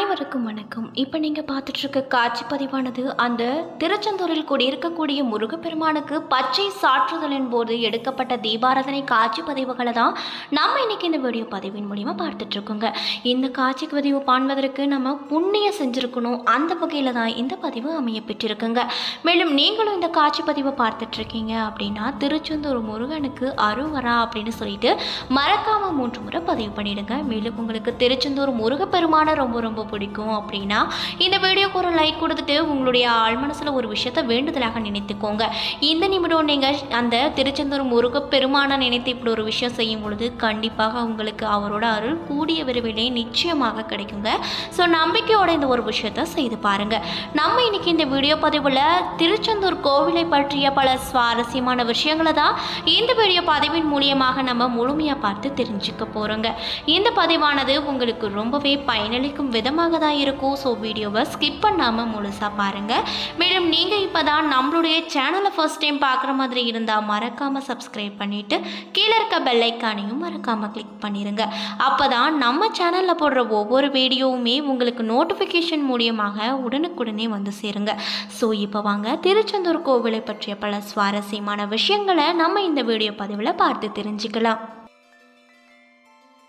அனைவருக்கும் வணக்கம். இப்போ நீங்கள் பார்த்துட்ருக்க காட்சி பதிவானது அந்த திருச்செந்தூரில் குடியிருக்கக்கூடிய முருகப்பெருமானுக்கு பச்சை சாற்றுதலின் போது எடுக்கப்பட்ட தீபாராதனை காட்சி பதிவுகளை தான் நம்ம இன்னைக்கு இந்த வீடியோ பதிவின் மூலிமா பார்த்துட்ருக்கோங்க. இந்த காட்சி பதிவு காண்பதற்கு நம்ம புண்ணியம் செஞ்சுருக்கணும். அந்த வகையில் தான் இந்த பதிவு அமைய பெற்றிருக்குங்க. மேலும் நீங்களும் இந்த காட்சி பதிவை பார்த்துட்ருக்கீங்க அப்படின்னா திருச்செந்தூர் முருகனுக்கு அருவரா அப்படின்னு சொல்லிட்டு மறக்காமல் மூன்று முறை பதிவு பண்ணிவிடுங்க மேலும் உங்களுக்கு திருச்செந்தூர் முருகப்பெருமான ரொம்ப ரொம்ப பிடிக்கும் அப்படின்னா இந்த வீடியோக்கு ஒரு லைக் கொடுத்துட்டு உங்களுடைய ஆழ்மனசில் ஒரு விஷயத்த வேண்டுதலாக நினைத்துக்கோங்க. இந்த நிமிடம் நீங்கள் அந்த திருச்செந்தூர் முருகப்பெருமான நினைத்து இப்படி ஒரு விஷயம் செய்யும் பொழுது கண்டிப்பாக உங்களுக்கு அவரோட அருள் கூடிய விரைவிலே நிச்சயமாக கிடைக்குங்க. ஸோ நம்பிக்கையோட இந்த ஒரு விஷயத்த செய்து பாருங்க. நம்ம இன்னைக்கு இந்த வீடியோ பதிவில் திருச்செந்தூர் கோவிலை பற்றிய பல சுவாரஸ்யமான விஷயங்களை தான் இந்த வீடியோ பதிவின் மூலியமாக நம்ம முழுமையாக பார்த்து தெரிஞ்சுக்க போகிறோங்க இந்த பதிவானது உங்களுக்கு ரொம்பவே பயனளிக்கும் விதம் விதமாக தான் இருக்கும். ஸோ வீடியோவை ஸ்கிப் பண்ணாமல் முழுசாக பாருங்கள் மேலும் நீங்கள் இப்போ தான் நம்மளுடைய சேனலை ஃபர்ஸ்ட் டைம் பார்க்குற மாதிரி இருந்தால் மறக்காமல் சப்ஸ்கிரைப் பண்ணிவிட்டு கீழே இருக்க பெல்லைக்கானையும் மறக்காமல் கிளிக் பண்ணிடுங்க அப்போ தான் நம்ம சேனலில் போடுற ஒவ்வொரு வீடியோவுமே உங்களுக்கு நோட்டிஃபிகேஷன் மூலியமாக உடனுக்குடனே வந்து சேருங்க. ஸோ இப்போ வாங்க. திருச்செந்தூர் கோவிலை பற்றிய பல சுவாரஸ்யமான விஷயங்களை நம்ம இந்த வீடியோ பதிவில் பார்த்து தெரிஞ்சுக்கலாம்.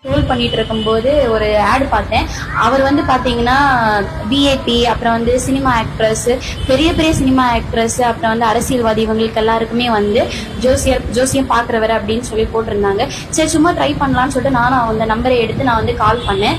ஸ்க்ரோல் பண்ணிட்டு இருக்கும்போது ஒரு ஆட் பார்த்தேன். அவர் வந்து பாத்தீங்கன்னா பிஏபி அப்புறம் வந்து சினிமா ஆக்ட்ரஸ் பெரிய பெரிய சினிமா ஆக்ட்ரஸ் அப்புறம் வந்து அரசியல்வாதி இவங்களுக்கு எல்லாருக்குமே வந்து ஜோசியர் ஜோசியம் பாக்குறவர் அப்படின்னு சொல்லி போட்டிருந்தாங்க. சரி சும்மா ட்ரை பண்ணலாம்னு சொல்லிட்டு நானும் அந்த நம்பரை எடுத்து நான் வந்து கால் பண்ணேன்.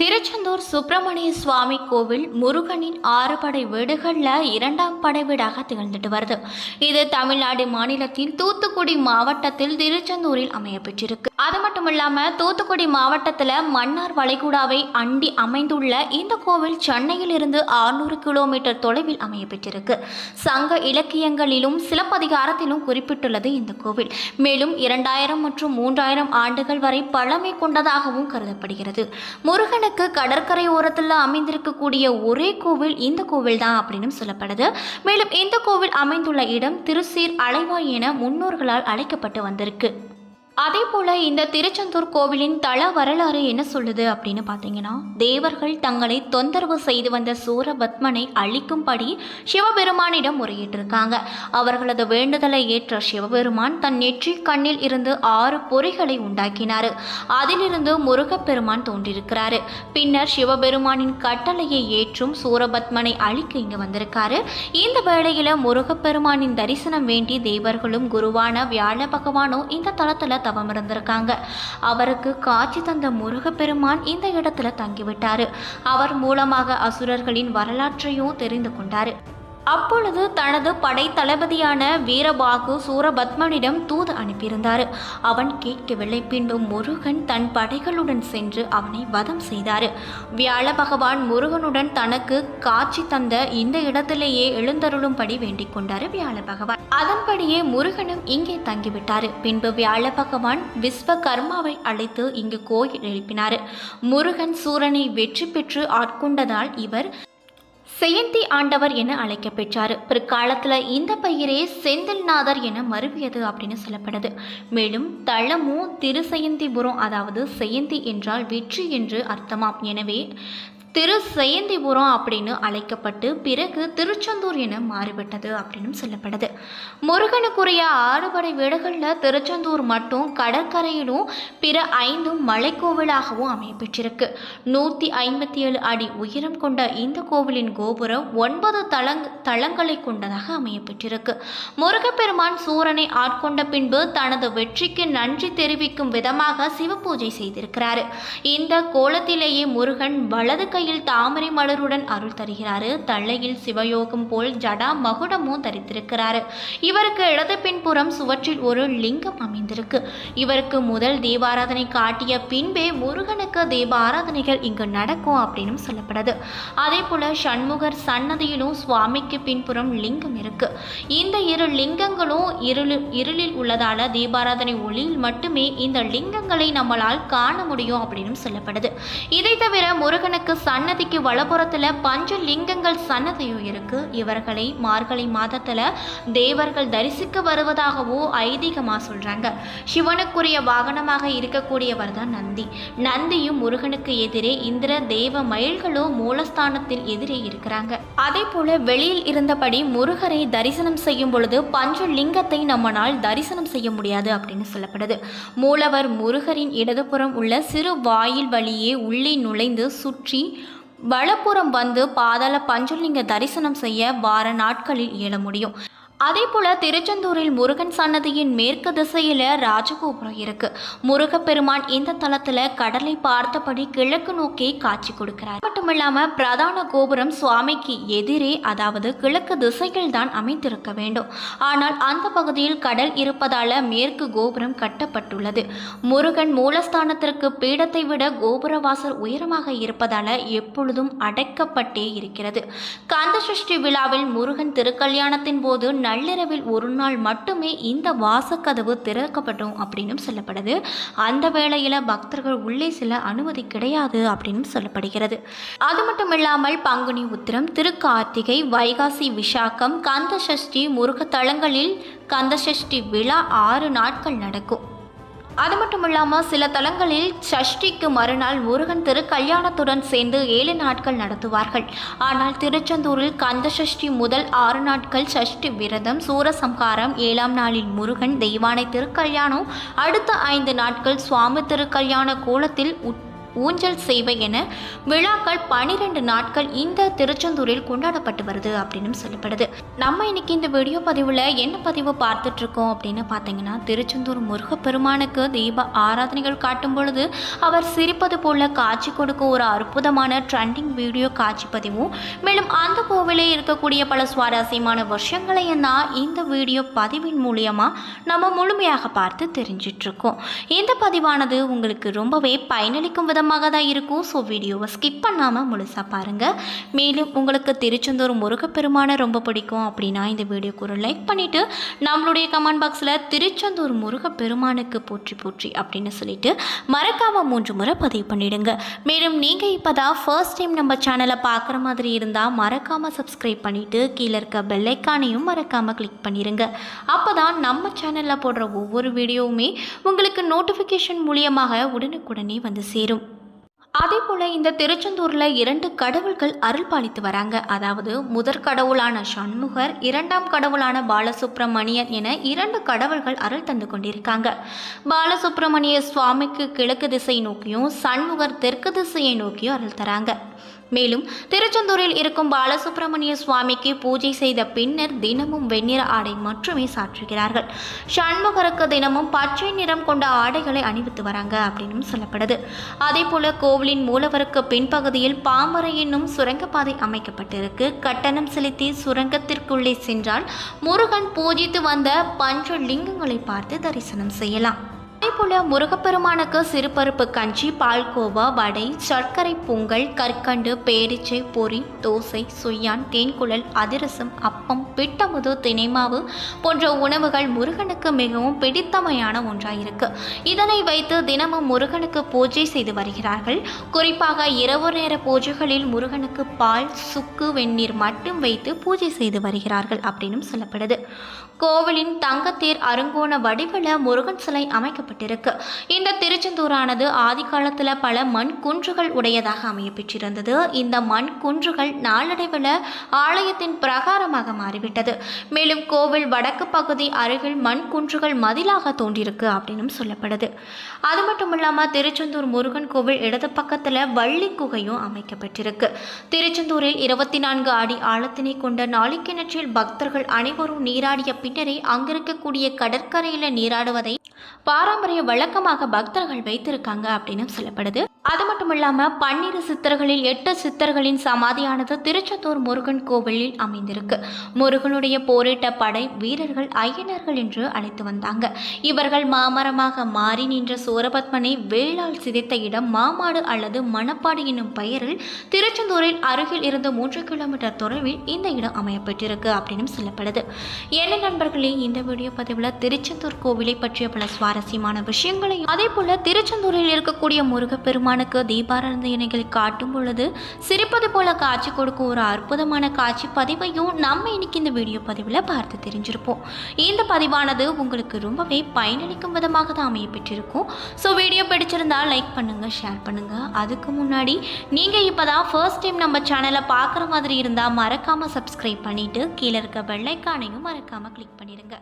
திருச்செந்தூர் சுப்பிரமணிய சுவாமி கோவில் முருகனின் ஆறு படை வீடுகளில் இரண்டாம் படை வீடாக திகழ்ந்துட்டு வருது. இது தமிழ்நாடு மாநிலத்தில் தூத்துக்குடி மாவட்டத்தில் திருச்செந்தூரில் அமைய பெற்றிருக்கு. அது மட்டும் இல்லாமல் தூத்துக்குடி மாவட்டத்தில் மன்னார் வளைகுடாவை அண்டி அமைந்துள்ள இந்த கோவில் சென்னையில் இருந்து ஆறுநூறு கிலோமீட்டர் தொலைவில் அமைய பெற்றிருக்கு. சங்க இலக்கியங்களிலும் சிலப்பதிகாரத்திலும் குறிப்பிட்டுள்ளது இந்த கோவில். மேலும் இரண்டாயிரம் மற்றும் மூன்றாயிரம் ஆண்டுகள் வரை பழமை கொண்டதாகவும் கருதப்படுகிறது. முருகனுக்கு கடற்கரை ஓரத்தில் அமைந்திருக்கக்கூடிய ஒரே கோவில் இந்த கோவில் தான் அப்படின்னு சொல்லப்படுது. மேலும் இந்த கோவில் அமைந்துள்ள இடம் திருசீர் அலைவாய் என முன்னோர்களால் அழைக்கப்பட்டு வந்திருக்கு. அதே போல இந்த திருச்செந்தூர் கோவிலின் தல வரலாறு என்ன சொல்லுது அப்படின்னு பார்த்தீங்கன்னா தேவர்கள் தங்களை தொந்தரவு செய்து வந்த சூரபத்மனை அழிக்கும்படி சிவபெருமானிடம் முறையிட்டிருக்காங்க. அவர்களது வேண்டுதலை ஏற்ற சிவபெருமான் தன் நெற்றி கண்ணில் இருந்து ஆறு பொறிகளை உண்டாக்கினார். அதிலிருந்து முருகப்பெருமான் தோன்றியிருக்கிறாரு. பின்னர் சிவபெருமானின் கட்டளையை ஏற்றும் சூரபத்மனை அழிக்க இங்கு வந்திருக்காரு. இந்த வேளையில் முருகப்பெருமானின் தரிசனம் வேண்டி தேவர்களும் குருவான வியாழ பகவானும் இந்த தளத்தில் தவம் இருந்திருக்காங்க அவருக்கு காட்சி தந்த முருகப்பெருமான் இந்த இடத்துல தங்கிவிட்டாரு. அவர் மூலமாக அசுரர்களின் வரலாற்றையும் தெரிந்து கொண்டாரு. அப்பொழுது தனது படை தளபதியான வீரபாகு சூரபத்மனிடம் தூது அனுப்பியிருந்தார். அவன் கேட்கவில்லை. பின்பு முருகன் தன் படைகளுடன் சென்று அவனை வதம் செய்தார். வியாழ பகவான் முருகனுடன் தனக்கு காட்சி தந்த இந்த இடத்திலேயே எழுந்தருளும்படி வேண்டிக் கொண்டார் வியாழ பகவான். அதன்படியே முருகனும் இங்கே தங்கிவிட்டார். பின்பு வியாழ பகவான் விஸ்வகர்மாவை அழைத்து இங்கு கோயில் எழுப்பினார். முருகன் சூரனை வெற்றி பெற்று ஆட்கொண்டதால் இவர் செயந்தி ஆண்டவர் என அழைக்கப்பெற்றார். பிற்காலத்தில் இந்த பெயரே செந்தில்நாதர் என மருவியது அப்படின்னு சொல்லப்படுது. மேலும் தளமும் திருசெயந்திபுரம் அதாவது செயந்தி என்றால் வெற்றி என்று அர்த்தமாம். எனவே திரு செயந்திபுரம் அப்படின்னு அழைக்கப்பட்டு பிறகு திருச்செந்தூர் என மாறிவிட்டது அப்படின்னு சொல்லப்படுது. முருகனுக்குரிய ஆறுபடை வீடுகளில் திருச்செந்தூர் மட்டும் கடற்கரையிலும் பிற ஐந்தும் மலைக்கோவிலாகவும் அமையப்பெற்றிருக்கு. நூற்றி ஐம்பத்தி ஏழு அடி உயரம் கொண்ட இந்த கோவிலின் கோபுரம் ஒன்பது தளங் தளங்களை கொண்டதாக அமையப்பெற்றிருக்கு. முருகப்பெருமான் சூரனை ஆட்கொண்ட பின்பு தனது வெற்றிக்கு நன்றி தெரிவிக்கும் விதமாக சிவபூஜை செய்திருக்கிறார். இந்த கோலத்திலேயே முருகன் வலது கை திருக்கையில் தாமரை மலருடன் அருள் தருகிறாரு. தள்ளையில் சிவயோகம் போல் ஜடா மகுடமும் தரித்திருக்கிறாரு. இவருக்கு இடது பின்புறம் சுவற்றில் ஒரு லிங்கம் அமைந்திருக்கு. இவருக்கு முதல் தீபாராதனை காட்டிய பின்பே முருகனுக்கு தீபாராதனைகள் இங்கு நடக்கும் அப்படின்னு சொல்லப்படுது. அதே போல சண்முகர் சன்னதியிலும் சுவாமிக்கு பின்புறம் லிங்கம் இருக்கு. இந்த இரு லிங்கங்களும் இருளில் இருளில் உள்ளதால தீபாராதனை ஒளியில் மட்டுமே இந்த லிங்கங்களை நம்மளால் காண முடியும் அப்படின்னு சொல்லப்படுது. இதை தவிர முருகனுக்கு சன்னதிக்கு வலப்புறத்தில் பஞ்ச லிங்கங்கள் சன்னதியும் இருக்கு. இவர்களை மார்கழி மாதத்துல தேவர்கள் தரிசிக்க வருவதாகவோ ஐதீகமா சொல்றாங்க. சிவனுக்குரிய வாகனமாக இருக்கக்கூடியவர் தான் நந்தி. நந்தியும் முருகனுக்கு எதிரே இந்திர தேவ மயில்களும் மூலஸ்தானத்தில் எதிரே இருக்கிறாங்க. அதே போல வெளியில் இருந்தபடி முருகரை தரிசனம் செய்யும் பொழுது பஞ்ச லிங்கத்தை நம்மளால் தரிசனம் செய்ய முடியாது அப்படின்னு சொல்லப்படுது. மூலவர் முருகரின் இடதுபுறம் உள்ள சிறு வாயில் வழியே உள்ளே நுழைந்து சுற்றி வலப்புறம் வந்து பாதாள பஞ்சலிங்க தரிசனம் செய்ய வார நாட்களில் இயல முடியும். அதே போல திருச்செந்தூரில் முருகன் சன்னதியின் மேற்கு திசையில ராஜகோபுரம் இருக்கு. முருகப்பெருமான் இந்த தளத்துல கடலை பார்த்தபடி கிழக்கு நோக்கி காட்சி கொடுக்கிறார். மட்டும் இல்லாம பிரதான கோபுரம் சுவாமிக்கு எதிரே அதாவது கிழக்கு திசையில் தான் அமைந்திருக்க வேண்டும். ஆனால் அந்த பகுதியில் கடல் இருப்பதால மேற்கு கோபுரம் கட்டப்பட்டுள்ளது. முருகன் மூலஸ்தானத்திற்கு பீடத்தை விட கோபுரவாசல் உயரமாக இருப்பதால எப்பொழுதும் அடைக்கப்பட்டே இருக்கிறது. கந்த சஷ்டி விழாவில் முருகன் திருக்கல்யாணத்தின் போது நள்ளிரவில் ஒரு நாள் மட்டுமே இந்த வாசக்கதவு திறக்கப்படும் அப்படின்னும் சொல்லப்படுது. அந்த வேளையில் பக்தர்கள் உள்ளே செல்ல அனுமதி கிடையாது அப்படின்னு சொல்லப்படுகிறது. அது மட்டும் இல்லாமல் பங்குனி உத்திரம் திருக்கார்த்திகை வைகாசி விசாக்கம் கந்த சஷ்டி முருக தலங்களில் விழா ஆறு நாட்கள் நடக்கும். அது மட்டும் இல்லாமல் சில தலங்களில் சஷ்டிக்கு மறுநாள் முருகன் திருக்கல்யாணத்துடன் சேர்ந்து ஏழு நாட்கள் நடத்துவார்கள். ஆனால் திருச்செந்தூரில் கந்த சஷ்டி முதல் ஆறு நாட்கள் சஷ்டி விரதம் சூரசம்ஹாரம் ஏழாம் நாளில் முருகன் தெய்வானை திருக்கல்யாணம் அடுத்த ஐந்து நாட்கள் சுவாமி திருக்கல்யாண கோலத்தில் உட் ஊஞ்சல் சேவை என விழாக்கள் பனிரெண்டு நாட்கள் இந்த திருச்செந்தூரில் கொண்டாடப்பட்டு வருது அப்படின்னு சொல்லப்படுது. நம்ம இன்னைக்கு இந்த வீடியோ பதிவில் என்ன பதிவு பார்த்துட்ருக்கோம் அப்படின்னு பார்த்தீங்கன்னா திருச்செந்தூர் முருகப்பெருமானுக்கு தீப ஆராதனைகள் காட்டும் பொழுது அவர் சிரிப்பது போல காட்சி கொடுக்க ஒரு அற்புதமான ட்ரெண்டிங் வீடியோ காட்சி பதிவும் மேலும் அந்த கோவிலே இருக்கக்கூடிய பல சுவாரஸ்யமான விஷயங்களையும் தான் இந்த வீடியோ பதிவின் மூலியமாக நம்ம முழுமையாக பார்த்து தெரிஞ்சிட்ருக்கோம். இந்த பதிவானது உங்களுக்கு ரொம்பவே பயனளிக்கும் விதமாக தான் இருக்கும். ஸோ வீடியோவை ஸ்கிப் பண்ணாமல் முழுசாக பாருங்கள் மேலும் உங்களுக்கு திருச்செந்தூர் முருகப்பெருமானை ரொம்ப பிடிக்கும் அப்படின்னா இந்த வீடியோக்கு ஒரு லைக் பண்ணிவிட்டு நம்மளுடைய கமெண்ட் பாக்ஸில் திருச்செந்தூர் முருகப்பெருமானுக்கு போற்றி போற்றி அப்படின்னு சொல்லிட்டு மறக்காமல் மூன்று முறை பதிவு பண்ணிவிடுங்க மேலும் நீங்கள் இப்போ தான் ஃபர்ஸ்ட் டைம் நம்ம சேனலை பார்க்குற மாதிரி இருந்தால் மறக்காமல் சப்ஸ்கிரைப் பண்ணிவிட்டு கீழே இருக்க பெல்லைக்கானையும் மறக்காமல் கிளிக் பண்ணிடுங்க அப்போ தான் நம்ம சேனலில் போடுற ஒவ்வொரு வீடியோவுமே உங்களுக்கு நோட்டிஃபிகேஷன் மூலியமாக உடனுக்குடனே வந்து சேரும். அதே போல இந்த திருச்செந்தூரில் இரண்டு கடவுள்கள் அருள் பாலித்து வராங்க. அதாவது முதற் கடவுளான சண்முகர் இரண்டாம் கடவுளான பாலசுப்ரமணியன் என இரண்டு கடவுள்கள் அருள் தந்து கொண்டிருக்காங்க. பாலசுப்ரமணிய சுவாமிக்கு கிழக்கு திசை நோக்கியும் சண்முகர் தெற்கு திசையை நோக்கியும் அருள் தராங்க. மேலும் திருச்செந்தூரில் இருக்கும் பாலசுப்ரமணிய சுவாமிக்கு பூஜை செய்த பின்னர் தினமும் வெண்ணிற ஆடை மட்டுமே சாற்றுகிறார்கள். சண்முகருக்கு தினமும் பச்சை நிறம் கொண்ட ஆடைகளை அணிவித்து வராங்க அப்படின்னு சொல்லப்படுது. அதே போல கோவிலின் மூலவருக்கு பின்பகுதியில் பாம்பரை என்னும் சுரங்கப்பாதை அமைக்கப்பட்டிருக்கு. கட்டணம் செலுத்தி சுரங்கத்திற்குள்ளே சென்றால் முருகன் பூஜித்து வந்த பஞ்ச லிங்கங்களை பார்த்து தரிசனம் செய்யலாம். அதேபோல முருகப்பெருமானுக்கு சிறுபருப்பு கஞ்சி பால்கோவா வடை சர்க்கரை பொங்கல் கற்கண்டு பேரிச்சை பொரி தோசை சுய்யான் தேன்குழல் அதிரசம் அப்பம் பிட்டமுது தினைமாவு போன்ற உணவுகள் முருகனுக்கு மிகவும் பிடித்தமையான ஒன்றாயிருக்கு. இதனை வைத்து தினமும் முருகனுக்கு பூஜை செய்து வருகிறார்கள். குறிப்பாக இரவு நேர பூஜைகளில் முருகனுக்கு பால் சுக்கு வெந்நீர் மட்டும் வைத்து பூஜை செய்து வருகிறார்கள் அப்படின்னு சொல்லப்படுது. கோவிலின் தங்கத்தேர் அருங்கோண வடிவில் முருகன் சிலை அமைக்கப்பட்டிருக்கு இந்த திருச்செந்தூரானது ஆதிகாலத்தில் பல மண் குன்றுகள் உடையதாக அமைய பெற்றிருந்தது இந்த மண் குன்றுகள் நாளடைவில் ஆலயத்தின் பிரகாரமாக மாறிவிட்டது. மேலும் கோவில் வடக்கு பகுதி அருகில் மண் குன்றுகள் மதிலாக தோன்றியிருக்கு அப்படின்னு சொல்லப்படுது. அது மட்டும் இல்லாமல் திருச்செந்தூர் முருகன் கோவில் இடது பக்கத்தில் வள்ளி குகையும் அமைக்கப்பட்டிருக்கு திருச்செந்தூரில் இருபத்தி நான்கு அடி ஆழத்தினை கொண்ட நாளிக்கிணற்றில் பக்தர்கள் அனைவரும் நீராடிய பின்னரே அங்கிருக்கக்கூடிய கடற்கரையில் நீராடுவதை பாரம்பரிய வழக்கமாக பக்தர்கள் வைத்திருக்காங்க அப்படின்னு சொல்லப்படுது. அது மட்டும் இல்லாமல் பன்னிரு சித்தர்களில் எட்டு சித்தர்களின் சமாதியானது திருச்செந்தூர் முருகன் கோவிலில் அமைந்திருக்கு. முருகனுடைய போரிட்ட படை வீரர்கள் ஐயனர்கள் என்று அழைத்து வந்தாங்க. இவர்கள் மாமரமாக மாறி நின்ற சூரபத்மனை வேளால் சிதைத்த இடம் மாமாடு அல்லது மணப்பாடு என்னும் பெயரில் திருச்செந்தூரில் அருகில் இருந்து மூன்று கிலோமீட்டர் தொலைவில் இந்த இடம் அமையப்பட்டிருக்கு அப்படின்னு சொல்லப்படுது. என்ன நண்பர்களே இந்த வீடியோ பதிவில் திருச்செந்தூர் கோவிலை பற்றிய பல சுவாரஸ்யமான விஷயங்களையும் அதே போல திருச்செந்தூரில் இருக்கக்கூடிய தீபாரந்த தீபாராதனைகளை காட்டும் பொழுது சிரிப்பது போல காட்சி கொடுக்கும் ஒரு அற்புதமான காட்சி பதிவையும் நம்ம இன்னைக்கு இந்த வீடியோ பதிவில் பார்த்து தெரிஞ்சிருப்போம். இந்த பதிவானது உங்களுக்கு ரொம்பவே பயனளிக்கும் விதமாக தான் அமைய பெற்றிருக்கும் ஸோ வீடியோ பிடிச்சிருந்தால் லைக் பண்ணுங்க ஷேர் பண்ணுங்க. அதுக்கு முன்னாடி நீங்க இப்பதான் ஃபர்ஸ்ட் டைம் நம்ம சேனலை பார்க்குற மாதிரி இருந்தால் மறக்காம சப்ஸ்கிரைப் பண்ணிட்டு கீழே இருக்க பெல்லைக்கானையும் மறக்காம கிளிக் பண்ணிடுங்க